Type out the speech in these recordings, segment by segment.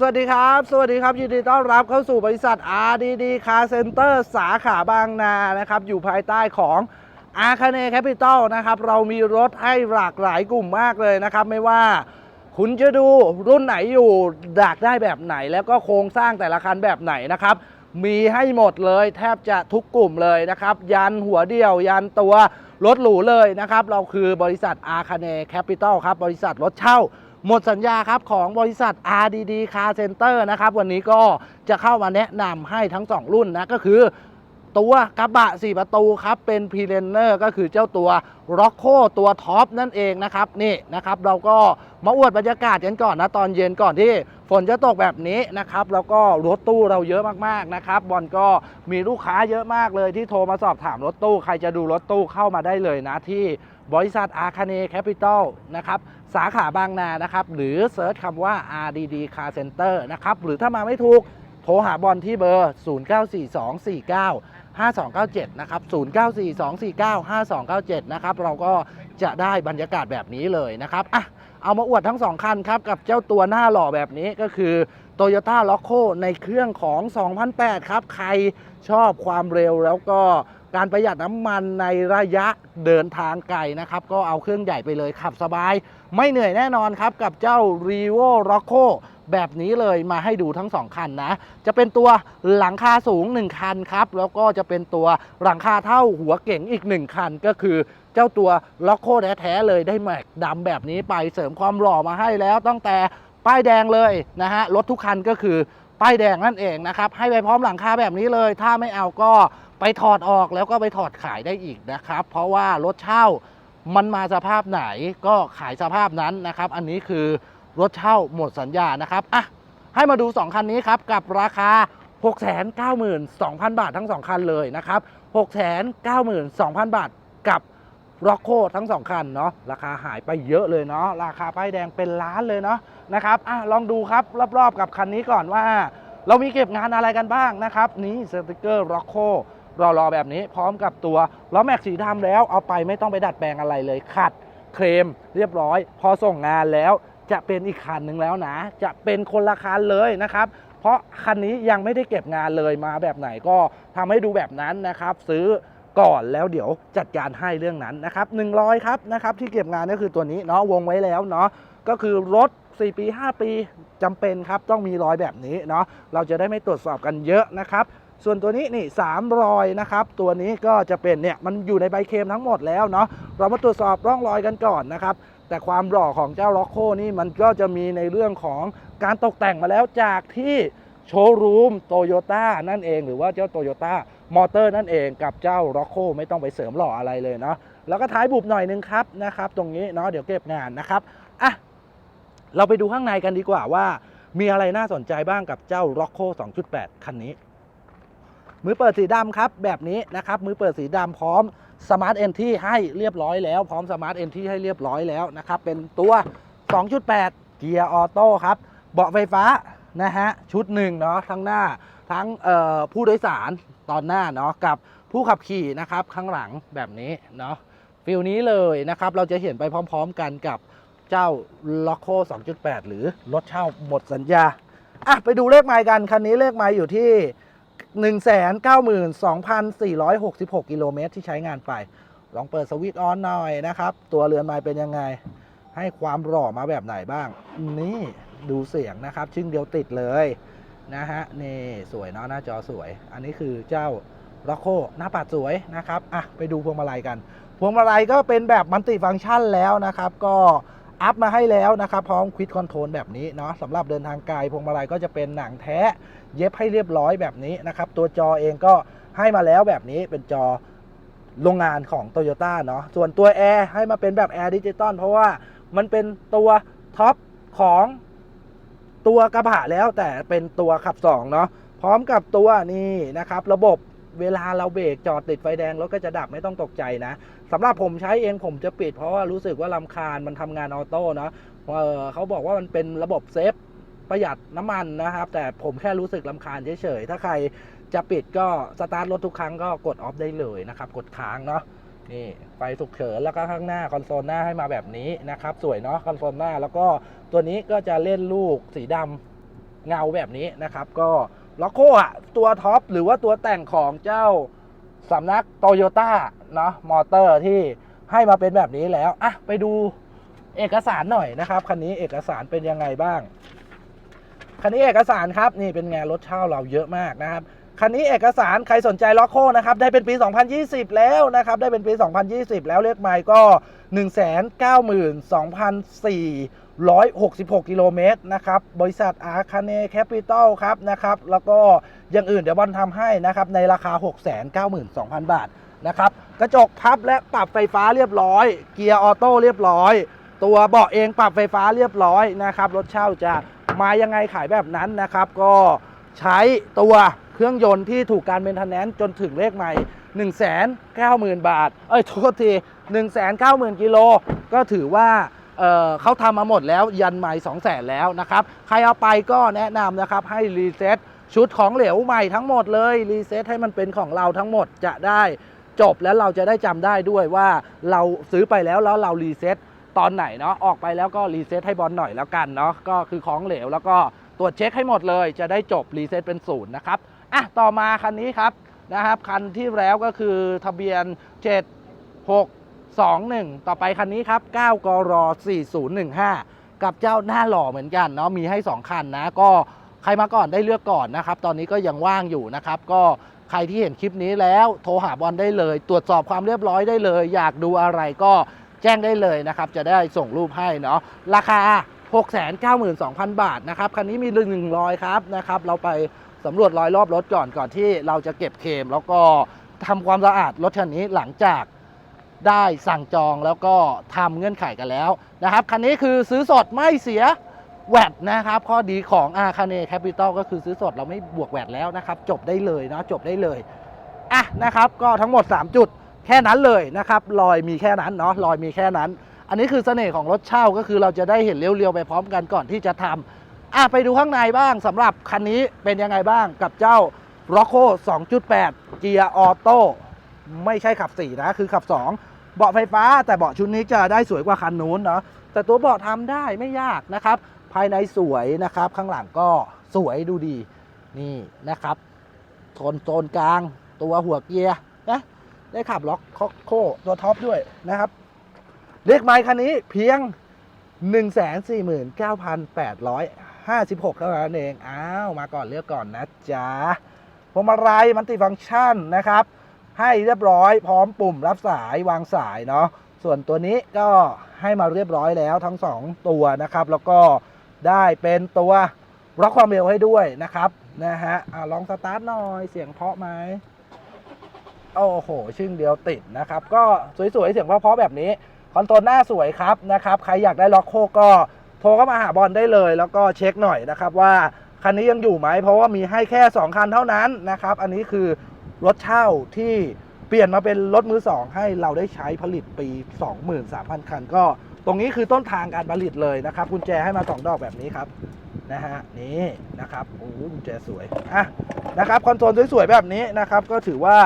สวัสดีครับ สวัสดีครับ ยินดีต้อนรับเข้าสู่บริษัท RDD Car Center สาขาบางนานะครับ อยู่ภายใต้ของ a r c a n e Capital นะครับ เรามีรถให้หลากหลายกลุ่มมากเลยนะครับ ไม่ว่าคุณจะดูรุ่นไหนอยู่อยากได้แบบไหน แล้วก็โครงสร้างแต่ละคันแบบไหนนะครับ มีให้หมดเลยแทบจะทุกกลุ่มเลยนะครับ ยันหัวเดียว ยันตัวรถหรูเลยนะครับ เราคือบริษัท a r c a n e Capital ครับ บริษัทรถเช่า หมดสัญญาครับของบริษัท RDD Car Center นะครับวันนี้ก็จะเข้ามาแนะนำให้ทั้ง 2 รุ่นนะก็คือ ตัวกระบะ 4 ประตูครับเป็น p r e n e r ก็คือเจ้าตัว r o c c o ตัวท็อปนั่นเองนะครับนี่นะครับเราก็มาอวดบรรยากาศกันก่อนนะตอนเย็นก่อนที่ฝนจะตกแบบนี้นะครับแล้วก็รถตู้เราเยอะมากๆนะครับบอลก็มีลูกค้าเยอะมากเลยที่โทรมาสอบถามรถตู้ ใครจะดูรถตู้เข้ามาได้เลยนะที่บริษัท a r c a n e Capital นะครับสาขาบางนานะครับหรือเซิร์ชคำว่า RDD Car Center นะครับหรือถ้ามาไม่ถูกโทรหาบอลที่เบอร์ 5297 นะครับ 0942495297 นะครับ เราก็จะได้บรรยากาศแบบนี้เลยนะครับ อะ เอามาอวดทั้ง 2 คันครับ กับเจ้าตัวหน้าหล่อแบบนี้ก็คือ Toyota l o c o ในเครื่องของ 2008 ครับ ใครชอบความเร็วแล้วก็การประหยัดน้ำมันในระยะเดินทางไกลนะครับ ก็เอาเครื่องใหญ่ไปเลยขับสบาย ไม่เหนื่อยแน่นอนครับกับเจ้า r e v o r o c o แบบนี้เลยมาให้ดูทั้ง 2 คันนะ จะเป็นตัวหลังคาสูง 1 คันครับ แล้วก็จะเป็นตัวหลังคาเท่าหัวเก๋งอีก 1 คันก็คือเจ้าตัวล็อกโคแท้ๆเลยได้แม็กดำแบบนี้ไปเสริมความหล่อมาให้แล้วตั้งแต่ป้ายแดงเลยนะฮะรถทุกคันก็คือป้ายแดงนั่นเองนะครับ ให้ไปพร้อมหลังคาแบบนี้เลย ถ้าไม่เอาก็ไปถอดออกแล้วก็ไปถอดขายได้อีกนะครับ เพราะว่ารถเช่ามันมาสภาพไหนก็ขายสภาพนั้นนะครับ อันนี้คือ รถเช่าหมดสัญญานะครับอะให้มาดู 2 คันนี้ครับ กับราคา 692,000 บาททั้ง 2 คันเลยนะครับ 692,000 บาทกับร็อกโคทั้ง 2 คันเนาะราคาหายไปเยอะเลยเนาะราคาป้ายแดงเป็นล้านเลยเนาะนะครับอะลองดูครับรอบๆกับคันนี้ก่อนว่า เรามีเก็บงานอะไรกันบ้างนะครับ นี่สติกเกอร์ร็อกโครอๆแบบนี้พร้อมกับตัวล้อแม็กสีดำแล้วเอาไปไม่ต้องไปดัดแปลงอะไรเลยขัดเคลมเรียบร้อย พอส่งงานแล้ว จะเป็นอีกคันหนึ่งแล้วนะ จะเป็นคนละคันเลยนะครับ เพราะคันนี้ยังไม่ได้เก็บงานเลยมาแบบไหนก็ทำให้ดูแบบนั้นนะครับ ซื้อก่อนแล้วเดี๋ยวจัดการให้เรื่องนั้นนะครับ100ครับนะครับที่เก็บงานก็คือตัวนี้เนาะวงไว้แล้วเนาะก็คือรถ 4 ปี 5 ปีจำเป็นครับต้องมีรอยแบบนี้เนาะเราจะได้ไม่ตรวจสอบกันเยอะนะครับ ส่วนตัวนี้นี่สามรอยนะครับ ตัวนี้ก็จะเป็นเนี่ยมันอยู่ในใบเคลมทั้งหมดแล้วเนาะเรามาตรวจสอบร่องรอยกันก่อนนะครับ แต่ความหล่อของเจ้าล็อกโคนี่มันก็จะมีในเรื่องของการตกแต่งมาแล้วจากที่โชว์รูมโตโยต้านั่นเอง หรือว่าเจ้าโตโยต้ามอเตอร์นั่นเองกับเจ้าล็อกโคไม่ต้องไปเสริมหล่ออะไรเลยเนาะแล้วก็ท้ายบุบหน่อยนึงครับนะครับ ตรงนี้เนาะเดี๋ยวเก็บงานนะครับอะเราไปดูข้างในกันดีกว่าว่า มีอะไรน่าสนใจบ้างกับเจ้า r o c c o 2.8 คันนี้ มือเปิดสีดำครับแบบนี้นะครับมือเปิดสีดำพร้อมสมาร์ทเอนที่ให้เรียบร้อยแล้วพร้อมสมาร์ทเอนที่ให้เรียบร้อยแล้วนะครับเป็นตัว 2.8 เกียร์ออโต้ครับเบาะไฟฟ้านะฮะชุดหนึ่งเนาะทั้งหน้าทั้งผู้โดยสารตอนหน้าเนาะกับผู้ขับขี่นะครับข้างหลังแบบนี้เนาะฟิลนี้เลยนะครับเราจะเห็นไปพร้อมๆกันกับเจ้า l o c o 2.8 หรือรถเช่าหมดสัญญาอะไปดูเลขไมล์กันคันนี้เลขไมล์อยู่ที่ 192,466 กิโลเมตรที่ใช้งานไป ลองเปิดสวิตช์ออนหน่อยนะครับ ตัวเรือนไมล์เป็นยังไง ให้ความหล่อมาแบบไหนบ้าง นี่ดูเสียงนะครับ ชึ่งเดียวติดเลยนะฮะ นี่สวยเนาะหน้าจอสวย อันนี้คือเจ้า r o c c o หน้าปัดสวยนะครับ อะ ไปดูพวงมาลัยกัน พวงมาลัยก็เป็นแบบมัลติฟังก์ชันแล้วนะครับ ก็ อัพมาให้แล้วนะครับ พร้อมควิดคอนโทรลแบบนี้เนาะสำหรับเดินทางไกลพวงมาลัยก็จะเป็นหนังแท้ เย็บให้เรียบร้อยแบบนี้นะครับ ตัวจอเองก็ให้มาแล้วแบบนี้เป็นจอโรงงานของ t o y ยต้เนาะส่วนตัวแอร์ให้มาเป็นแบบแอร์ดิจิตอลเพราะว่ามันเป็นตัวท็อปของตัวกระบะแล้วแต่เป็นตัวขับ2เนาะพร้อมกับตัวนี่นะครับ ระบบ เวลาเราเบรกจอดติดไฟแดงรถก็จะดับไม่ต้องตกใจนะสำหรับผมใช้เองผมจะปิดเพราะว่ารู้สึกว่าลำคาญมันทำงานออโต้เนาะเขาบอกว่ามันเป็นระบบเซฟประหยัดน้ำมันนะครับ แต่ผมแค่รู้สึกลำคาญเฉยๆ ถ้าใครจะปิดก็สตาร์ทรถทุกครั้งก็กดออฟได้เลยนะครับ กดค้างเนาะนี่ไฟฉุกเฉินแล้วก็ข้างหน้าคอนโซลหน้าให้มาแบบนี้นะครับ สวยเนาะคอนโซลหน้า แล้วก็ตัวนี้ก็จะเล่นลูกสีดำเงาแบบนี้นะครับ ก็ ล็อกโคอะตัวท็อปหรือว่าตัวแต่งของเจ้าสำนักโตโยต้าเนาะมอเตอร์ที่ให้มาเป็นแบบนี้แล้วอะไปดูเอกสารหน่อยนะครับ คันนี้เอกสารเป็นยังไงบ้าง คันนี้เอกสารครับ นี่เป็นไงรถเช่าเราเยอะมากนะครับ คันนี้เอกสารใครสนใจล็อกโคนะครับ ได้เป็นปี 2020 แล้วนะครับ ได้เป็นปี 2020 แล้วเลขไมล์ก็ 192,004 166 กิโลเมตรนะครับ บริษัทอาคาเนแคปิตอลครับนะครับ แล้วก็อย่างอื่นเดี๋ยวบอลทำให้นะครับ ในราคา 692,000 บาทนะครับ กระจกพับและปรับไฟฟ้าเรียบร้อย เกียร์ออโต้เรียบร้อย ตัวเบาะเองปรับไฟฟ้าเรียบร้อยนะครับ รถเช่าจะมายังไงขายแบบนั้นนะครับ ก็ใช้ตัวเครื่องยนต์ที่ถูกการเมนเทนแนนซ์จนถึงเลขใหม่ 190,000 บาท เอ้ยโทษที 190,000 กิโล ก็ถือว่า เเขาทำมาหมดแล้วยันใหม่200,000แล้วนะครับ ใครเอาไปก็แนะนำนะครับให้รีเซ็ตชุดของเหลวใหม่ทั้งหมดเลยรีเซ็ตให้มันเป็นของเราทั้งหมดจะได้จบแล้วเราจะได้จำได้ด้วยว่าเราซื้อไปแล้วแล้วเรารีเซ็ตตอนไหนเนาะออกไปแล้วก็รีเซ็ตให้บอลหน่อยแล้วกันเนาะก็คือของเหลวแล้วก็ตรวจเช็คให้หมดเลย จะได้จบรีเซ็ตเป็นศูนย์นะครับอะต่อมาคันนี้ครับนะครับ คันที่แล้วก็คือทะเบียน 21 ต่อไปคันนี้ครับ 9 กร 4015 กับเจ้าหน้าหล่อเหมือนกันเนาะมีให้ 2 คันนะ ก็ใครมาก่อนได้เลือกก่อนนะครับ ตอนนี้ก็ยังว่างอยู่นะครับ ก็ใครที่เห็นคลิปนี้แล้วโทรหาบอลได้เลย ตรวจสอบความเรียบร้อยได้เลย อยากดูอะไรก็แจ้งได้เลยนะครับ จะได้ส่งรูปให้เนาะราคา 692,000 บาทนะครับ คันนี้มีหนึ่งรอยครับนะครับ เราไปสำรวจรอยรอบรถก่อนก่อนที่เราจะเก็บเคมแล้วก็ทำความสะอาดรถคันนี้หลังจาก ได้สั่งจองแล้วก็ทำเงื่อนไขกันแล้วนะครับ คันนี้คือซื้อสดไม่เสียแวดนะครับ ข้อดีของอาคาเนแคปิตอลก็คือซื้อสดเราไม่บวกแวดแล้วนะครับ จบได้เลยเนาะจบได้เลยอะนะครับก็ทั้งหมด 3 จุดแค่นั้นเลยนะครับรอยมีแค่นั้นเนาะรอยมีแค่นั้น อันนี้คือเสน่ห์ของรถเช่าก็คือเราจะได้เห็นเรียวๆไปพร้อมกันก่อนที่จะทำอะไปดูข้างในบ้างสำหรับคันนี้เป็นยังไงบ้างกับเจ้า r o c c o 2.8 เกียร์ออโต้ ไม่ใช่ขับ4นะคือขับ 2 เบาะไฟฟ้า แต่เบาะชุดนี้จะได้สวยกว่าคันนู้นเนาะแต่ตัวเบาะทำได้ไม่ยากนะครับ ภายในสวยนะครับ ข้างหลังก็สวยดูดีนี่นะครับโซนโซนกลาง ตัวหัวเกียร์นะได้ขับล็อกคอกโคตัวท็อปด้วยนะครับเลขไมล์คันนี้เพียง 149,856เท่านั้นเอง อ้าว มาก่อนเลือกก่อนนะจ๊ะพวงมาลัยมันติฟังก์ชันนะครับ ให้เรียบร้อยพร้อมปุ่มรับสายวางสายเนาะส่วนตัวนี้ก็ให้มาเรียบร้อยแล้วทั้ง 2 ตัวนะครับ แล้วก็ได้เป็นตัวล็อกความเร็วให้ด้วยนะครับนะฮะอะลองสตาร์ทหน่อยเสียงเพาะไหมโอ้โห ชึ่งเดียวติดนะครับ ก็สวยๆ เสียงเพราะๆแบบนี้ คอนโซลหน้าสวยครับนะครับ ใครอยากได้ล็อกโคก็โทรเข้ามาหาบอลได้เลย แล้วก็เช็คหน่อยนะครับว่าคันนี้ยังอยู่ไหม เพราะว่ามีให้แค่ 2 คันเท่านั้นนะครับ อันนี้คือ รถเช่าที่เปลี่ยนมาเป็นรถมือ2ให้เราได้ใช้ผลิตปี 23,000 คัน ก็ตรงนี้คือต้นทางการผลิตเลยนะครับกุญแจให้มา 2 ดอกแบบนี้ครับนะฮะนี่นะครับโอ้กุญแจสวยอะนะครับคอนโซลสวยๆแบบนี้นะครับ ก็ถือว่า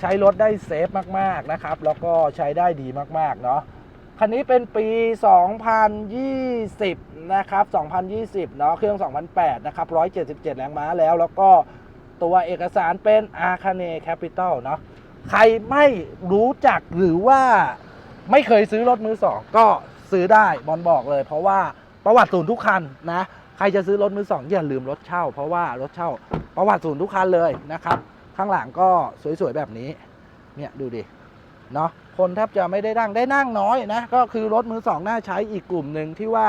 ใช้รถได้เซฟมากๆนะครับ แล้วก็ใช้ได้ดีมากๆเนาะคันนี้เป็นปี 2020 นะครับ 2020 เนาะเครื่อง 2008 นะครับ 177 แรงม้าแล้วแล้วก็ ตัวเอกสารเป็น a r c a n e Capital เนาะใครไม่รู้จักหรือว่าไม่เคยซื้อรถมือสองก็ซื้อได้บอลบอกเลย เพราะว่าประวัติศูนย์ทุกคันนะ ใครจะซื้อรถมือสองอย่าลืมรถเช่า เพราะว่ารถเช่าประวัติศูนย์ทุกคันเลยนะครับ ข้างหลังก็สวยๆแบบนี้ เนี่ยดูดิเนาะคนแทบจะไม่ได้นั่งได้นั่งน้อยนะ ก็คือรถมือสองน่าใช้อีกกลุ่มหนึ่งที่ว่า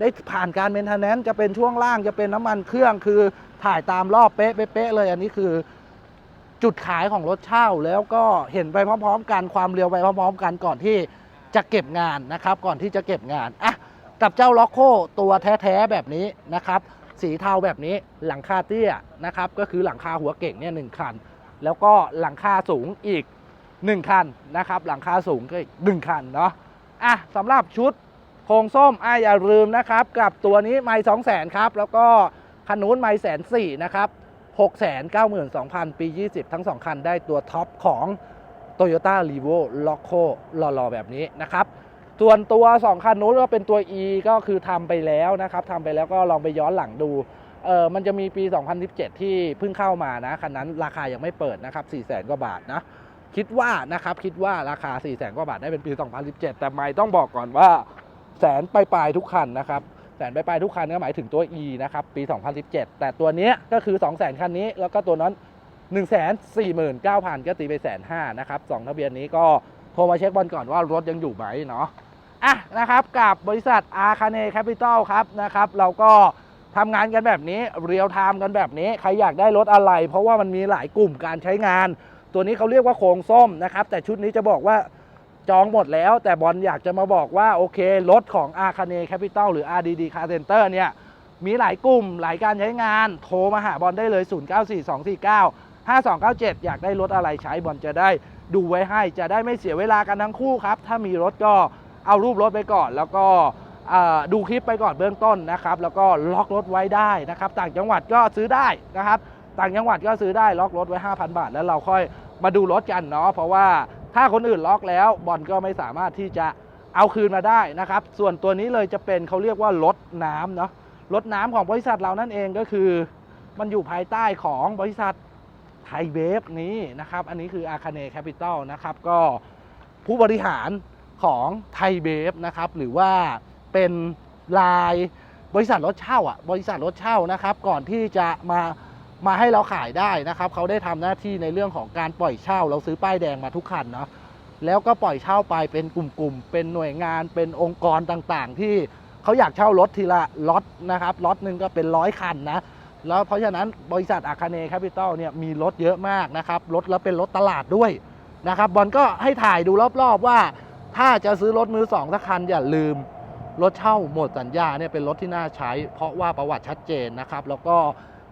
ได้ผ่านการเมนเทนแนนซ์จะเป็นช่วงล่างจะเป็นน้ำมันเครื่องคือ ถ่ายตามรอบเป๊ะเป๊ะเลย อันนี้คือจุดขายของรถเช่า แล้วก็เห็นไปพร้อม ๆ กันความเร็วไปพร้อม ๆ กันก่อนที่จะเก็บงานนะครับ ก่อนที่จะเก็บงานอะกับเจ้าล็อกโคตัวแท้ๆแบบนี้นะครับ สีเทาแบบนี้หลังคาเตี้ยนะครับ ก็คือหลังคาหัวเก่งเนี่ยหนึ่งคัน แล้วก็หลังคาสูงอีก 1 คันนะครับ หลังคาสูงก็อีกหนึ่งคันเนาะอะสำหรับชุดโครงส้มอะอย่าลืมนะครับ กับตัวนี้ไม่สองแสนครับ แล้วก็ คันนู้นไม่แสนสี่นะครับหกแสนเก้าหมื่นสองพันปี 20 ทั้ง2คันได้ตัวท็อปของ Toyota r e v o l o c o หล่อๆแบบนี้นะครับ ส่วนตัว 2 คันนู้นก็เป็นตัว E ก็คือทำไปแล้วนะครับทำไปแล้วก็ลองไปย้อนหลังดูเออมันจะมีปี 2017 ที่เพิ่งเข้ามานะ คันนั้นราคายังไม่เปิดนะครับ4 0 0แสนกว่าบาทนะ คิดว่านะครับ คิดว่าราคา 4 0 0แสนกว่าบาทได้เป็นปี 2017 แต่ไม่ต้องบอกก่อนว่าแสนปลายๆทุกคันนะครับ แสนไปลายๆทุกคันก็หมายถึงตัว E นะครับ ปี 2017 แต่ตัวนี้ก็คือ 2 0 0แสนคันนี้ แล้วก็ตัวนั้น 1 4 9 0 0 0 ก็ตีไปแสนห้านะครับสองทะเบียนนี้ก็โทรมาเช็คบอลก่อนว่ารถยังอยู่ไหมเนาะอะนะครับกับบริษัทอาคาเนแคปิตอลครับนะครับ เราก็ทำงานกันแบบนี้เรียลไทม์กันแบบนี้ ใครอยากได้รถอะไร เพราะว่ามันมีหลายกลุ่มการใช้งาน ตัวนี้เขาเรียกว่าโครงส้มนะครับ แต่ชุดนี้จะบอกว่า จองหมดแล้ว แต่บอลอยากจะมาบอกว่า โอเค รถของอาคาเนแคปิตอลหรือ RDD Car Center เนี่ย มีหลายกลุ่มหลายการใช้งาน โทรมาหาบอลได้เลย 094249 5297 อยากได้รถอะไรใช้บอลจะได้ดูไว้ให้จะได้ไม่เสียเวลากันทั้งคู่ครับ ถ้ามีรถก็เอารูปรถไปก่อน แล้วก็ดูคลิปไปก่อนเบื้องต้นนะครับ แล้วก็ล็อกรถไว้ได้นะครับ ต่างจังหวัดก็ซื้อได้นะครับ ต่างจังหวัดก็ซื้อได้ล็อกรถไว้ 5,000 บาท แล้วเราค่อยมาดูรถกันเนาะเพราะว่า ถ้าคนอื่นล็อกแล้วบอลก็ไม่สามารถที่จะเอาคืนมาได้นะครับ ส่วนตัวนี้เลยจะเป็นเขาเรียกว่ารถน้ำเนาะรถน้ำของบริษัทเรานั่นเองก็คือ มันอยู่ภายใต้ของบริษัทไทยเบฟนี้นะครับ อันนี้คืออาคาเนแคปิตอลนะครับ ก็ผู้บริหารของไทยเบฟนะครับ หรือว่าเป็นลายบริษัทรถเช่าอะบริษัทรถเช่านะครับ ก่อนที่จะมา มาให้เราขายได้นะครับเขาได้ทำหน้าที่ในเรื่องของการปล่อยเช่า เราซื้อป้ายแดงมาทุกคันเนาะแล้วก็ปล่อยเช่าไปเป็นกลุ่มๆ เป็นหน่วยงาน เป็นองค์กรต่างๆ ที่เขาอยากเช่ารถทีละล็อตนะครับล็อตหนึ่งก็เป็นร้อยคันนะ แล้วเพราะฉะนั้นบริษัทอาคาเนแคปิตอลเนี่ยมีรถเยอะมากนะครับรถแล้วเป็นรถตลาดด้วยนะครับบอลก็ให้ถ่ายดูรอบๆว่า ถ้าจะซื้อรถมือสองสักคันอย่าลืมรถเช่าหมดสัญญาเนี่ยเป็นรถที่น่าใช้ เพราะว่าประวัติชัดเจนนะครับแล้วก็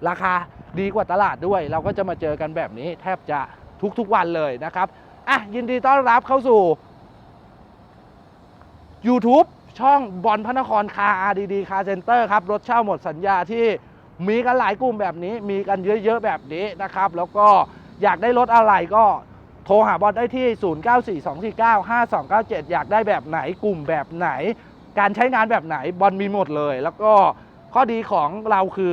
ราคา ดีกว่าตลาดด้วย เราก็จะมาเจอกันแบบนี้แทบจะทุกๆวันเลยนะครับอะยินดีต้อนรับเข้าสู่ YouTube ช่องบอลพระนครคาร์ดีดีคาเซ็นเตอร์ครับ รถเช่าหมดสัญญาที่มีกันหลายกลุ่มแบบนี้ มีกันเยอะๆแบบนี้นะครับ แล้วก็อยากได้รถอะไรก็โทรหาบอลได้ที่ 0942495297 อยากได้แบบไหนกลุ่มแบบไหน การใช้งานแบบไหนบอลมีหมดเลย แล้วก็ข้อดีของเราคือ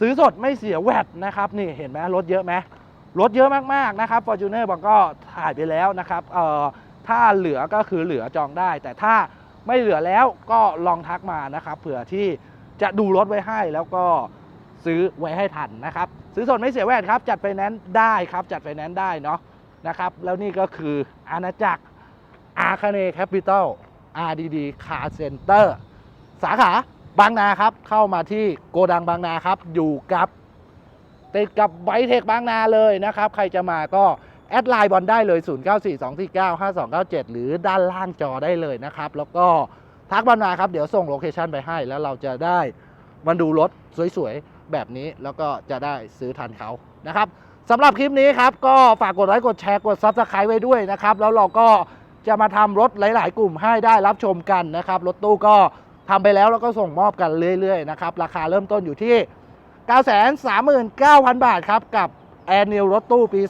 ซื้อสดไม่เสียแวดนะครับนี่เห็นไหมรถเยอะไหมรถเยอะมากๆนะครับ Fortuner บอลก็ถ่ายไปแล้วนะครับเอ่อถ้าเหลือก็คือเหลือจองได้ แต่ถ้าไม่เหลือแล้วก็ลองทักมานะครับเผื่อที่จะดูรถไว้ให้แล้วก็ซื้อไว้ให้ทันนะครับ ซื้อสดไม่เสียแวดครับ จัดไฟแนนซ์ได้ครับ จัดไฟแนนซ์ได้เนาะนะครับ แล้วนี่ก็คืออาณาจักรอาคาเนแคปิตอล RDD Car Center สาขา บางนาครับเข้ามาที่โกดังบางนาครับ อยู่กับติดกับไบเทคบางนาเลยนะครับ ใครจะมาก็แอดไลน์บอลได้เลย 0942495297 หรือด้านล่างจอได้เลยนะครับ แล้วก็ทักบอลมาครับ เดี๋ยวส่งโลเคชันไปให้ แล้วเราจะได้มาดูรถสวยๆ แบบนี้แล้วก็จะได้ซื้อทันเขานะครับสำหรับคลิปนี้ครับ ก็ฝากกดไลค์กดแชร์กด Subscribe ไว้ด้วยนะครับ แล้วเราก็จะมาทำรถหลาย ๆ กลุ่มให้ได้รับชมกันนะครับ รถตู้ก็ ทำไปแล้วแล้วก็ส่งมอบกันเรื่อยๆนะครับราคาเริ่มต้นอยู่ที่ 939,000 บาทครับกับแอร์นิวรถตู้ปี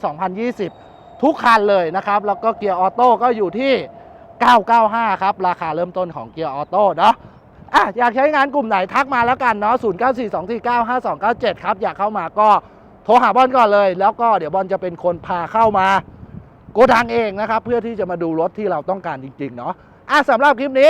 2020 ทุกคันเลยนะครับ แล้วก็เกียร์ออโต้ก็อยู่ที่ 995 ครับ ราคาเริ่มต้นของเกียร์ออโต้เนาะอะอยากใช้งานกลุ่มไหนทักมาแล้วกันเนาะ 0942495297 ครับ อยากเข้ามาก็โทรหาบอลก่อนเลย แล้วก็เดี๋ยวบอลจะเป็นคนพาเข้ามาโกดังเองนะครับ เพื่อที่จะมาดูรถที่เราต้องการจริง ๆ เนาะอะสำหรับคลิปนี้